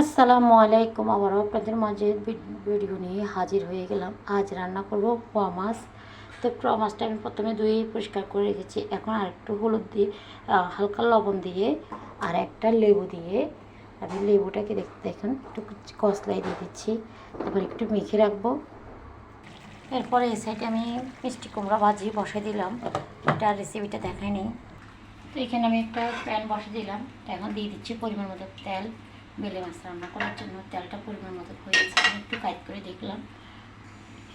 আসসালামু আলাইকুম। আবারও আপনাদের মাঝে ভিডিও নিয়ে হাজির হয়ে গেলাম। আজ রান্না করব পোয়া মাছ। তো পোয়া মাছটা আমি প্রথমে ধুয়ে পরিষ্কার করে রেখেছি। এখন আর একটু হলুদ দিয়ে হালকা লবণ দিয়ে আর একটা লেবু দিয়ে আমি লেবুটাকে দেখ দেখুন, একটু কসলাই দিয়ে দিচ্ছি। তারপর একটু মেখে রাখব। এরপরে এই সাইডে আমি মিষ্টি কুমড়া ভাজি বসে দিলাম। এটা রেসিপিটা দেখায়নি। তো এখানে আমি একটা প্যান বসে দিলাম। এখন দিয়ে দিচ্ছি পরিমাণ মতো তেল। বেলে মাছ রান্না করার জন্য তেলটা পরিমাণ মতো হয়েছে একটু কাজ করে দেখলাম।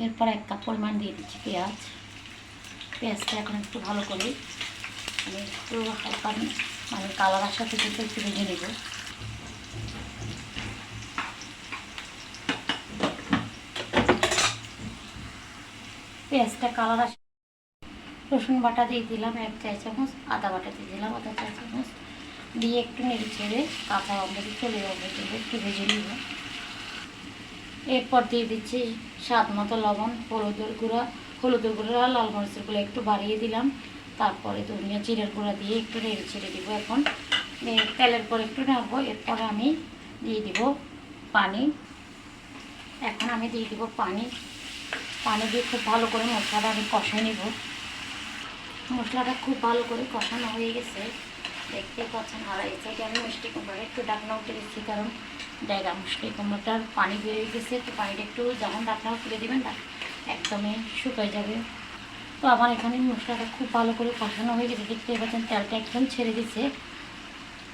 এরপর এক কাপ পরিমাণ দিয়ে দিচ্ছি পেঁয়াজ। পেঁয়াজটা এখন একটু ভালো করে আমি একটু হালকা মানে কালার আসার থেকে একটু ভেজে নেব। পেঁয়াজটা কালার আসে রসুন বাটা দিয়ে দিলাম এক চা চামচ আদা বাটা দিয়ে দিলাম আদা চা চামচ দিয়ে একটু নেড়ে ছেড়ে কাঁচা অন্ধকে চলে যাবে একটু ভেজে নিব। এরপর দিয়ে দিচ্ছি স্বাদ মতো লবণ, হলুদের গুঁড়া হলুদের গুঁড়া লাল মরিচের গুঁড়া একটু বাড়িয়ে দিলাম। তারপরে ধনিয়া জিরের গুঁড়া দিয়ে একটু নেড়ে ছেড়ে দিব এখন। তেলের পর একটু নাড়বো, এরপরে আমি দিয়ে দিব পানি। এখন আমি দিয়ে দিব পানি। পানি দিয়ে খুব ভালো করে মশলাটা আমি কষাই নেব। মশলাটা খুব ভালো করে কষানো হয়ে গেছে। দেখতে পাচ্ছেন, আর এই সাইডে আমি মিষ্টি কুমড়াটা একটু ডাকনা উঠে দিচ্ছি, কারণ জায়গা মিষ্টি কুমড়োটার পানি বেরিয়ে গেছে, তো পানিটা একটু যখন ডাকনা তুলে দেবেন একদমই শুকিয়ে যাবে। তো আমার এখানে মশলাটা খুব ভালো করে কষানো হয়ে গেছে, দেখতে পাচ্ছেন তেলটা একদম ছেড়ে দিচ্ছে।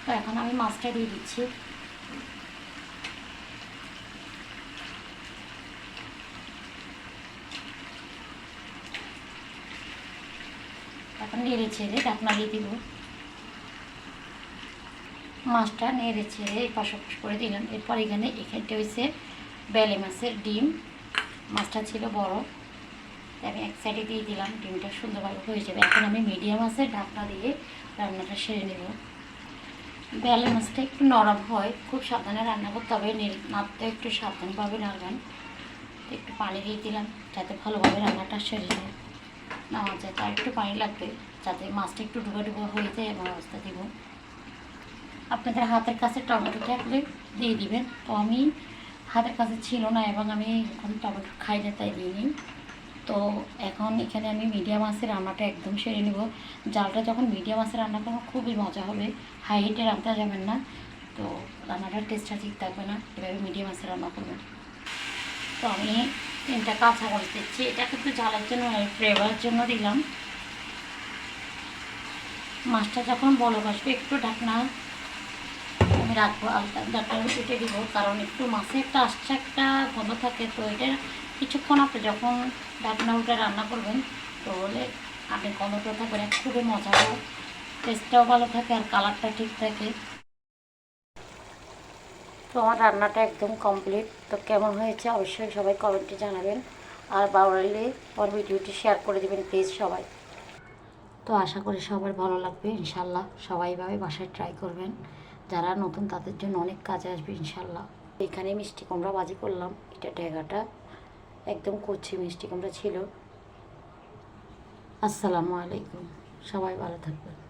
তো এখন আমি মাছটা দিয়ে দিচ্ছি। এখন নেড়ে ছেড়ে ঢাকনা দিয়ে দিব। মাছটা নেড়ে ছেড়ে পাশাপাশ করে দিলাম। এরপর এখানে এখানটা হয়েছে বেলে মাছের ডিম। মাছটা ছিল বড়। আমি এক সাইডে দিয়ে দিলাম, ডিমটা সুন্দরভাবে হয়ে যাবে। এখন আমি মিডিয়াম মাছের ঢাকনা দিয়ে রান্নাটা সেরে নেব। বেলে মাছটা একটু নরম হয়, খুব সাবধানে রান্না করতে হবে। নেড়ে- নাড়তে একটু সাবধানভাবে নাড়বেন। একটু পানি দিয়ে দিলাম, যাতে ভালোভাবে রান্নাটা সেরে যায়। নামাজ যায় তার একটু পানি লাগবে, যাতে মাছটা একটু ডুবা ডুবা হয়ে যায় এমন অবস্থা দিব। আপনাদের হাতের কাছে টমেটো থাকলে দিয়ে দিবেন। তো আমি হাতের কাছে ছিল না এবং আমি এখন টমেটো খাই না, তাই দিইনি তো এখন এখানে আমি মিডিয়াম মাছের রান্নাটা একদম সেরে নেব। জালটা যখন মিডিয়াম মাছের রান্না করব, খুবই মজা হবে। হাই হিটে রান্না যাবেন না। তো রান্নাটার টেস্টটা ঠিক থাকবে না, এভাবে মিডিয়াম মাছের রান্না করবেন। তো আমি তিনটা কাঁচা মরিচ দিচ্ছি। এটা কিন্তু ঝালের জন্য ফ্লেভারের জন্য দিলাম। মাছটা যখন বলক আসবে, একটু ঢাকনা আমি রাখব আলতা ঢাকনা উঠে দিব কারণ একটু মাছে একটা আসছে একটা গন্ধ থাকে তো এটা কিছুক্ষণ আপনি যখন ঢাকনা উঠে রান্না করবেন তো হলে আপনি গন্ধটা থাকবেন খুবই মজা হয় টেস্টটাও ভালো থাকে আর কালারটা ঠিক থাকে। তো আমার রান্নাটা একদম কমপ্লিট তো কেমন হয়েছে অবশ্যই সবাই কমেন্টে জানাবেন আর ভালো লাগলে আমার ভিডিওটি শেয়ার করে দেবেন প্লিজ সবাই। তো আশা করি সবার ভালো লাগবে ইনশাল্লাহ সবাই ভাবে বাসায় ট্রাই করবেন। যারা নতুন, তাদের জন্য অনেক কাজে আসবে, ইনশাল্লাহ। এখানে মিষ্টি কুমড়া বাজি করলাম, এটা ডেগাটা একদম কচি মিষ্টি কুমড়া ছিল। আসসালামু আলাইকুম। সবাই ভালো থাকবেন।